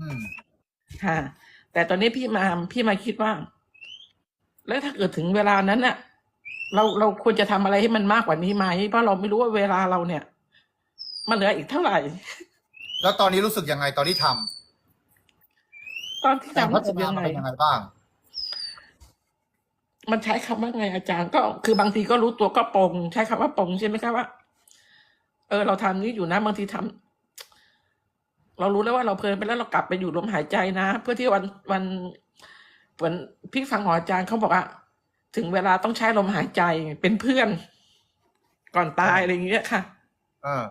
อืมค่ะ แต่ตอนนี้พี่มาพี่มาคิดว่า แล้วถ้าเกิดถึงเวลานั้นน่ะ เราเราควรจะทำอะไรให้มันมากกว่านี้ไหมเพราะเราไม่รู้ว่าเวลาเราเนี่ย มันเหลืออีกเท่าไหร่ แล้วตอนนี้รู้สึกยังไงตอนที่ทำตอนที่แต่ทำพัรู้ฒสึกนายังมันไงเป็นยังไงบ้าง มันใช้คำว่าไงอาจารย์ ก็คือบางทีก็รู้ตัวก็ปรงใช้คำว่าปรงใช่ไหมคะว่าเออเราทำนี้อยู่นะบางทีทำ เรารู้แล้วว่าเราเพลินไปแล้วเรากลับไปอยู่ลมหายใจนะ เพื่อที่วันวันเหมือนพี่ฟังของอาจารย์เขาบอกว่าถึงเวลาต้องใช้ลมหายใจเป็นเพื่อน ก่อนตายอะไรอย่างเงี้ยค่ะเออ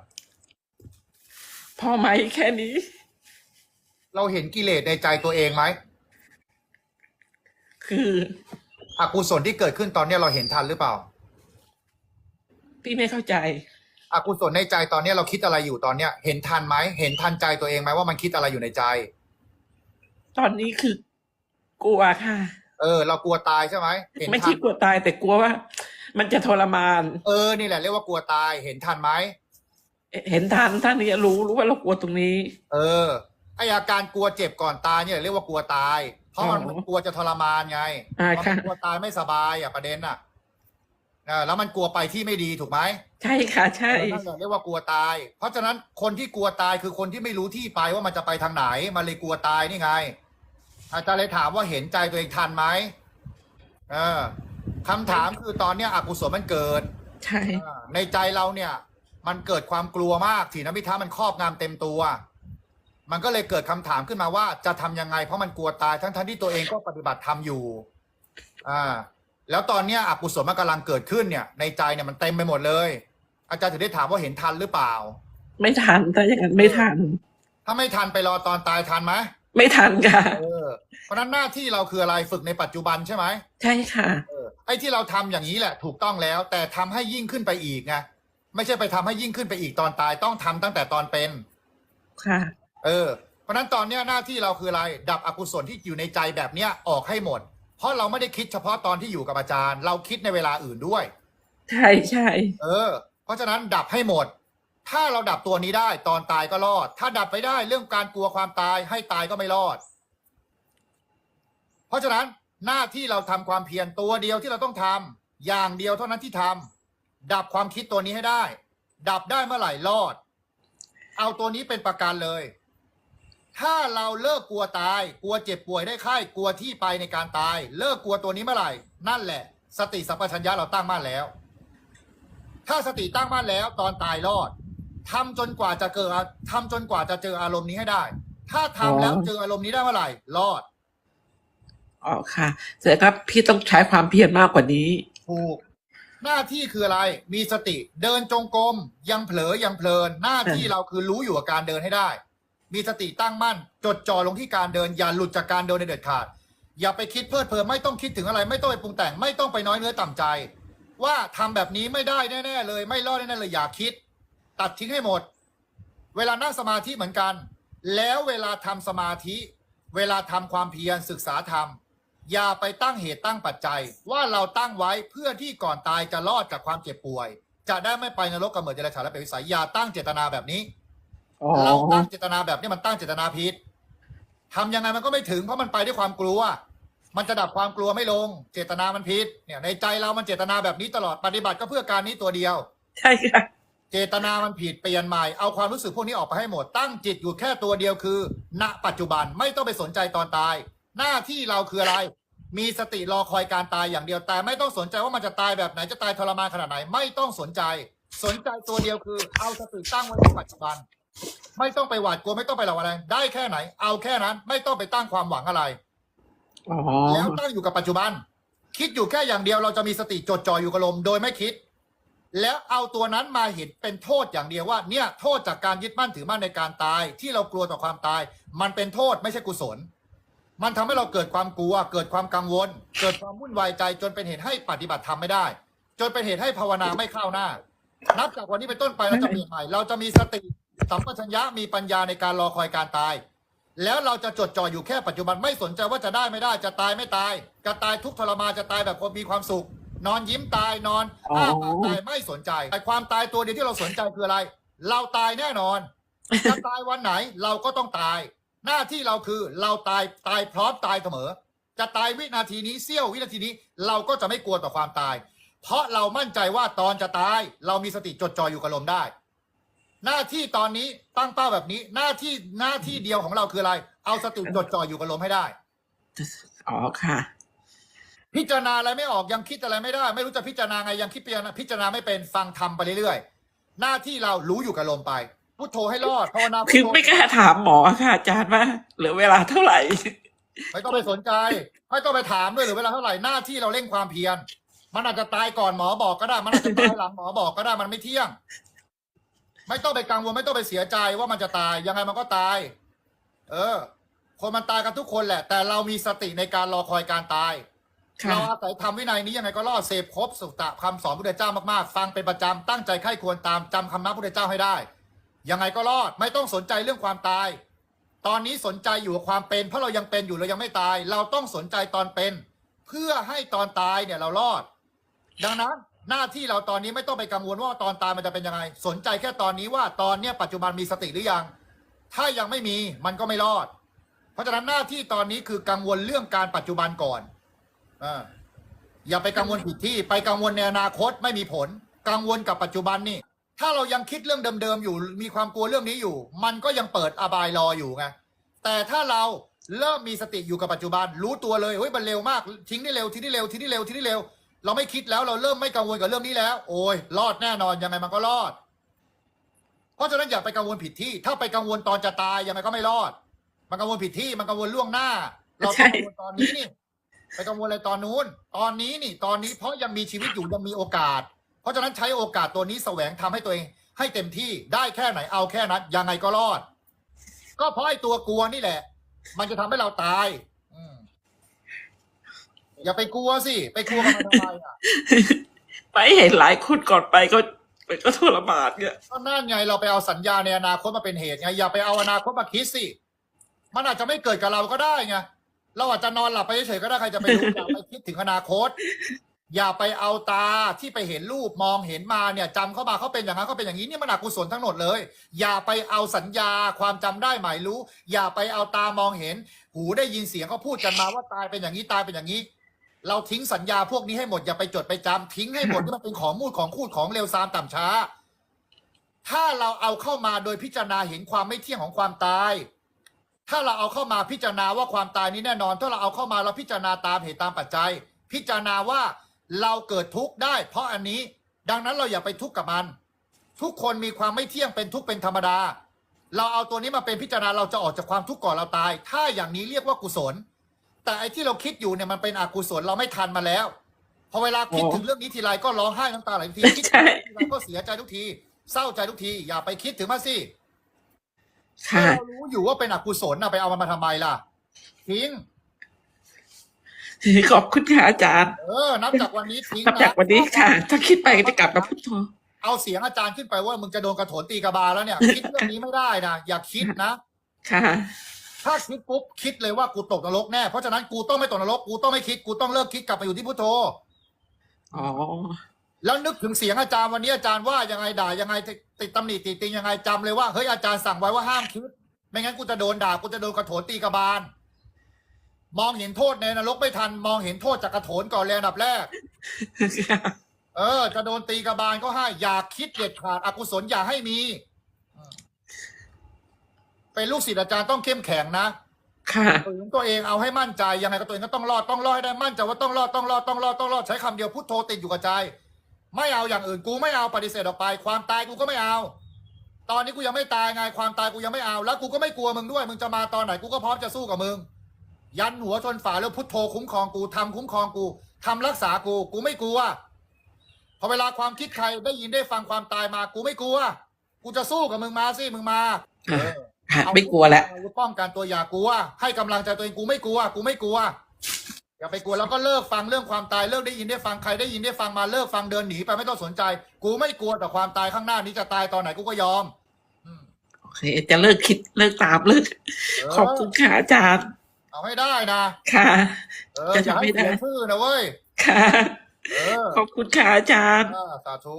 พอไหมแค่นี้ เราเห็นกิเลสในใจตัวเองไหมคืออกุศลที่เกิดขึ้นตอนเนี้ยเราเห็นทันหรือเปล่า พี่ไม่เข้าใจ อกุศลในใจตอนเนี้ยเราคิดอะไรอยู่ตอนเนี้ย เห็นทันไหมเห็นทันใจตัวเองไหมว่ามันคิดอะไรอยู่ในใจ ตอนนี้คือกลัวค่ะ เออ เรากลัวตายใช่ไหมเห็นไม่ทัใช่นกลัวตายแต่กลัวว่า มันจะทรมาน เออนี่แหละเรียกว่ากลัวตาย เห็นทันไหมเห็นทันท่านนี้รู้รู้ว่าเรากลัวตรงนี้ เออไออาการกลัวเจ็บก่อนตายเนี่ยเรียกว่ากลัวตาย เพราะมันอ๋อกลัวจะทรมานไงอ่าเพราะค่ะ มันกลัวตายไม่สบายอะประเด็นอะ เออแล้วมันกลัวไปที่ไม่ดีถูกไหมใช่ค่ะ ใช่เออนั่นแหละเรียกว่ากลัวตาย เพราะฉะนั้นคนที่กลัวตายคือคนที่ไม่รู้ที่ไปว่ามันจะไปทางไหน มันเลยกลัวตายนี่ไง อาจารย์เลยถามว่าเห็นใจตัวเองทันไหมเออคำถามคือตอนเนี้ยอกุศลมันเกิด ใช่เออในใจเราเนี่ย มันเกิดความกลัวมากถีนมิทามันครอบงำเต็มตัว มันก็เลยเกิดคำถามขึ้นมาว่าจะทำยังไง เพราะมันกลัวตายทั้งทั้งๆที่ตัวเองก็ปฏิบัติธรรมอยู่ อ่า แล้วตอนเนี้ยอกุศลมันกำลังเกิดขึ้นเนี่ยในใจเนี่ยมันเต็มไปหมดเลย อาจารย์ถึงได้ถามว่าเห็นทันหรือเปล่า ไม่ทันถ้าอย่างนั้นไม่ทัน ถ้าไม่ทันไปรอตอนตายทันไหมไม่ทันค่ะ เออเพราะฉะนั้นหน้าที่เราคืออะไรฝึกในปัจจุบันใช่ไหมใช่ค่ะ เออไอ้ที่เราทำอย่างนี้แหละถูกต้องแล้ว แต่ทำให้ยิ่งขึ้นไปอีกไงไม่ใช่ไปทำให้ยิ่งขึ้นไปอีกตอนตายต้องทำตั้งแต่ตอนเป็น ค่ะ เออ เพราะฉะนั้นตอนเนี้ยหน้าที่เราคืออะไร ดับอกุศลที่อยู่ในใจแบบเนี้ยออกให้หมดเพ ราะเราไม่ได้คิดเฉพาะตอนที่อยู่กับอาจารย์ เราคิดในเวลาอื่นด้วย ใช่ใช่เออ เพราะฉะนั้นดับให้หมด ถ้าเราดับตัวนี้ได้ตอนตายก็รอด ถ้าดับไปได้เรื่องการกลัวความตายให้ตายก็ไม่รอด เพราะฉะนั้นหน้าที่เราทำความเพียรตัวเดียวที่เราต้องทำอย่างเดียวเท่านั้นที่ทำดับความคิดตัวนี้ให้ได้ ดับได้เมื่อไหร่รอด เอาตัวนี้เป็นประกันเลย ถ้าเราเลิกกลัวตาย กลัวเจ็บป่วยได้ไข้กลัวที่ไปในการตาย เลิกกลัวตัวนี้เมื่อไหร่ นั่นแหละ สติสัมปชัญญะเราตั้งมั่นแล้ว ถ้าสติตั้งมั่นแล้วตอนตายรอดทำจนกว่าจะเกิดทำจนกว่าจะเจออารมณ์นี้ให้ได้ ถ้าทำแล้วเจออารมณ์นี้ได้เมื่อไหร่รอดอ๋อค่ะแต่ครับพี่ต้องใช้ความเพียรมากกว่านี้ถูกหน้าที่คืออะไร มีสติ เดินจงกรมยังเผลอยังเพลิน หน้าที่เราคือรู้อยู่กับการเดินให้ได้ มีสติตั้งมั่น จดจ่อลงที่การเดิน อย่าหลุดจากการเดินในเด็ดขาด อย่าไปคิดเพลิดเพลินไม่ต้องคิดถึงอะไร ไม่ต้องไปปรุงแต่ง ไม่ต้องไปน้อยเนื้อต่ำใจ ว่าทำแบบนี้ไม่ได้แน่ๆเลย ไม่รอดแน่ๆเลยอย่าคิด ตัดทิ้งให้หมด เวลานั่งสมาธิเหมือนกัน แล้วเวลาทำสมาธิ เวลาทำความเพียรศึกษาธรรมอย่าไปตั้งเหตุตั้งปัจจัย ว่าเราตั้งไว้เพื่อที่ก่อนตายจะรอดจากความเจ็บป่วย จะได้ไม่ไปนรกกำเนิดเดรัจฉานและเปรตวิสัยอย่าตั้งเจตนาแบบนี้ เราตั้งเจตนาแบบนี้มันตั้งเจตนาผิดทำยังไงมันก็ไม่ถึงเพราะมันไปด้วยความกลัว มันจะดับความกลัวไม่ลง เจตนามันผิดเนี่ย ในใจเรามันเจตนาแบบนี้ตลอดปฏิบัติก็เพื่อการนี้ตัวเดียว ใช่ค่ะเจตนามันผิดเปลี่ยนใหม่เอาความรู้สึกพวกนี้ออกไปให้หมด ตั้งจิตอยู่แค่ตัวเดียวคือ ณปัจจุบันไม่ต้องไปสนใจตอนตาย หน้าที่เราคืออะไร มีสติรอคอยการตายอย่างเดียวแต่ไม่ต้องสนใจว่ามันจะตายแบบไหนจะตายทรมานขนาดไหน ไม่ต้องสนใจ สนใจตัวเดียวคือ เอาสติตั้งไว้ในปัจจุบัน ไม่ต้องไปหวาดกลัวไม่ต้องไปหลอกอะไร ได้แค่ไหน เอาแค่นั้น ไม่ต้องไปตั้งความหวังอะไรอ๋อแล้วตั้งอยู่กับปัจจุบัน คิดอยู่แค่อย่างเดียวเราจะมีสติจดจ่ออยู่กับลมโดยไม่คิด แล้วเอาตัวนั้นมาเห็นเป็นโทษอย่างเดียวว่า เนี่ยโทษจากการยึดมั่นถือมั่นในการตาย ที่เรากลัวต่อความตาย มันเป็นโทษไม่ใช่กุศล มันทำให้เราเกิดความกลัว เกิดความกังวล เกิดความวุ่นวายใจจนเป็นเหตุให้ปฏิบัติธรรมไม่ได้ จนเป็นเหตุให้ภาวนาไม่เข้าหน้า นับจากวันนี้เป็นต้นไปเราจะเปลี่ยนใหม่ เราจะมีสติ สัมปชัญญะมีปัญญาในการรอคอยการตาย แล้วเราจะจดจ่ออยู่แค่ปัจจุบันไม่สนใจว่าจะได้ไม่ได้จะตายไม่ตาย จะตายทุกข์ทรมานจะตายแบบคนมีความสุข นอนยิ้มตายนอนอ้าปากตายไม่สนใจแต่ความตายตัวเดียวที่เราสนใจคืออะไร เราตายแน่นอนจะตายวันไหนเราก็ต้องตาย หน้าที่เราคือเราตายตายพร้อมตายเสมอ จะตายวินาทีนี้เสี้ยววินาทีนี้ เราก็จะไม่กลัวต่อความตาย เพราะเรามั่นใจว่าตอนจะตาย เรามีสติจดจ่ออยู่กับลมได้ หน้าที่ตอนนี้ตั้งเป้าแบบนี้ หน้าที่หน้าที่เดียวของเราคืออะไร เอาสติจดจ่ออยู่กับลมให้ได้ อ๋อค่ะ พิจารณาอะไรไม่ออกยังคิดอะไรไม่ได้ ไม่รู้จะพิจารณาไงยังคิดพิจารณาพิจารณาไม่เป็นฟังทำไปเรื่อยๆหน้าที่เรารู้อยู่กับลมไปพุทโธให้รอดภาวนาพุทคือโธไม่กล้าถามหมอค่ะ อาจารย์ว่าเหลือเวลาเท่าไหร่ ไม่ต้องไปสนใจ ไม่ต้องไปถามด้วยหรือเวลาเท่าไหร่หน้าที่เราเร่งความเพียรมันอาจจะตายก่อนหมอบอกก็ได้ มันอาจจะตายหลังหมอบอกก็ได้มันไม่เที่ยง ไม่ต้องไปกังวลไม่ต้องไปเสียใจว่ามันจะตายยังไงมันก็ตาย เออ คนมันตายกันทุกคนแหละ แต่เรามีสติในการรอคอยการตาย ค่ะ เราอาศัยทำวินัยนี้ยังไงก็รอดเสพครบสุตตะคำสอนพระพุทธเจ้ามากๆ ฟังเป็นประจำตั้งใจไข้ควรตามจำคำนับพระพุทธเจ้าให้ได้ ยังไงก็รอดไม่ต้องสนใจเรื่องความตาย ตอนนี้สนใจอยู่กับความเป็น เพราะเรายังเป็นอยู่เรายังไม่ตาย เราต้องสนใจตอนเป็น เพื่อให้ตอนตายเนี่ยเรารอด ดังนั้น หน้าที่เราตอนนี้ไม่ต้องไปกังวลว่าตอนตายมันจะเป็นยังไง สนใจแค่ตอนนี้ว่าตอนเนี้ยปัจจุบันมีสติหรือยัง ถ้ายังไม่มีมันก็ไม่รอด เพราะฉะนั้นหน้าที่ตอนนี้คือกังวลเรื่องการปัจจุบันก่อนอาอย่าไปกังวลผิดที่ไปกังวลในอนาคตไม่มีผล กังวลกับปัจจุบันนี่ ถ้าเรายังคิดเรื่องเดิมๆอยู่ มีความกลัวเรื่องนี้อยู่ มันก็ยังเปิดอบายรออยู่ไงแต่ถ้าเราเริ่มมีสติอยู่กับปัจจุบัน รู้ตัวเลยเฮ้ยมันเร็วมาก ทิ้งได้เร็วทิ้งได้เร็วทิ้งได้เร็วทิ้งได้เร็ว เราไม่คิดแล้วเราเริ่มไม่กังวลกับเรื่องนี้แล้ว โอ้ยรอดแน่นอนยังไงมันก็รอด เพราะฉะนั้นอย่าไปกังวลผิดที่ ถ้าไปกังวลตอนจะตายยังไงก็ไม่รอด มันกังวลผิดที่มันกังวลล่วงหน้า เราใช่ต้องกังวลตอนนี้นี่ไปกังวลอะไรตอนนู้น ตอนนี้นี่ ตอนนี้เพราะยังมีชีวิตอยู่ยังมีโอกาส เพราะฉะนั้นใช้โอกาสตัวนี้แสวงทำให้ตัวเอง ให้เต็มที่ได้แค่ไหนเอาแค่นั้นยังไงก็รอด ก็เพราะไอ้ตัวกลัวนี่แหละ มันจะทำให้เราตาย อืมอย่าไปกลัวสิ ไปกลัวกับมันทำไมอะไปเห็นหลายคนก่อนไปก็ก็ทรมานเนี่ยก็นั่นไงเราไปเอาสัญญาในอนาคตมาเป็นเหตุไงอย่าไปเอาอนาคตมาคิดสิมันอาจจะไม่เกิดกับเราก็ได้ไงเราอาจจะนอนหลับไปเฉยๆก็ได้ใครจะไปรู้อย่าไปคิดถึงอนาคต อย่าไปเอาตาที่ไปเห็นรูปมองเห็นมาเนี่ยจำเข้ามาเขาเป็นอย่างนั้นเขาเป็นอย่างนี้เนี่ยมันอกุศลทั้งหมดเลย อย่าไปเอาสัญญาความจำได้หมายรู้ อย่าไปเอาตามองเห็น หูได้ยินเสียงเขาพูดกันมาว่าตายเป็นอย่างนี้ตายเป็นอย่างนี้ เราทิ้งสัญญาพวกนี้ให้หมดอย่าไปจดไปจำทิ้งให้หมดที่มันเป็นของมูดของคูดของเลวซามต่ำช้า ถ้าเราเอาเข้ามาโดยพิจารณาเห็นความไม่เที่ยงของความตาย ถ้าเราเอาเข้ามาพิจารณาว่าความตายนี้แน่นอน ถ้าเราเอาเข้ามาเราพิจารณาตามเหตุตามปัจจัย พิจารณาว่าเราเกิดทุกข์ได้ เพราะอันนี้ดังนั้นเราอย่าไปทุกข์กับมัน ทุกคนมีความไม่เที่ยงเป็นทุกข์เป็นธรรมดา เราเอาตัวนี้มาเป็นพิจารณาเราจะออกจากความทุกข์ก่อนเราตาย ถ้าอย่างนี้เรียกว่ากุศล แต่ไอ้ที่เราคิดอยู่เนี่ยมันเป็นอกุศลเราไม่ทันมาแล้วพอเวลาคิดถึงเรื่องนี้ทีไรก็ร้องไห้น้ำตาไหลทุกทีคิดถึงเรื่องนี้ทีไรก็เสียใจทุกที เศร้าใจทุกที อย่าไปคิดถึงมันสิค่ะถ้าเรารู้อยู่ว่าเป็นอกุศลนะไปเอามันมาทำไมล่ะทิ้งขอบคุณค่ะอาจารย์เออ นับจากวันนี้ทิ้งนับจากนะวันนี้ค่ะ ถ้าคิดไปก็จะกลับมาพุทโธเอาเสียงอาจารย์ขึ้นไปว่ามึงจะโดนกระโถนตีกระบาลแล้วเนี่ย คิดเรื่องนี้ไม่ได้นะอย่าคิดนะ ค่ะ ถ้าคิดปุ๊บคิดเลยว่ากูตกนรกแน่ เพราะฉะนั้นกูต้องไม่ตกนรกกูต้องไม่คิดกูต้องเลิกคิดกลับมาอยู่ที่พุทโธอ๋อแล้วนึกถึงเสียงอาจารย์วันนี้อาจารย์ว่ายังไงด่ายังไงติดตำหนิติติงยังไงจำเลยว่าเฮ้ยอาจารย์สั่งไว้ว่าห้ามคิด ไม่งั้นกูจะโดนด่ากูจะโดนกระโถนตีกระบาล มองเห็นโทษในนรกไม่ทัน มองเห็นโทษจากกระโถนก่อนเลยอันดับแรก เออ จะโดนตีกระบาลก็ให้อย่าคิดเด็ดขาดอกุศลอย่าให้มีอืม เป็นลูกศิษย์อาจารย์ต้องเข้มแข็งนะค่ะ ฝืนตัวเองเอาให้มั่นใจยังไงก็ตัวเองก็ต้องรอดต้องรอดให้ได้มั่นใจว่าต้องรอดต้องรอดต้องรอดต้องรอดใช้คำเดียวพุทโธติดอยู่กับใจ ไม่เอาอย่างอื่นกูไม่เอาปฏิเสธออกไป ความตายกูก็ไม่เอา ตอนนี้กูยังไม่ตายไงความตายกูยังไม่เอา แล้วกูก็ไม่กลัวมึงด้วยมึงจะมาตอนไหนกูก็พร้อมจะสู้กับมึง ยันหัวชนฝาแล้วพุทโธคุ้มครองกูทำคุ้มครองกูทำรักษากูกูไม่กลัวพอเวลาความคิดใครได้ยินได้ฟังความตายมากูไม่กลัวกูจะสู้กับมึงมาสิมึงมาเออ ค่ะไม่กลัวแล้วอาวุธป้องกันตัวอย่ากลัว ให้กำลังใจตัวเองกูไม่กลัว กูไม่กลัวอย่าไปกลัวแล้วก็เลิกฟังเรื่องความตายเลิกได้ยินได้ฟังใครได้ยินได้ฟังมาเลิกฟังเดินหนีไปไม่ต้องสนใจ กูไม่กลัวแต่ความตายข้างหน้านี้จะตายตอนไหนกูก็ยอมอืมโอเค จะเลิกคิดเลิกตามเลิกเออขอบคุณค่ะอาจารย์เอาให้ได้นะ ค่ะเออจะอย่าทำให้ให้ได้เสียชื่อนะเว้ยค่ะเออขอบคุณค่ะอาจารย์อ่าสาธุ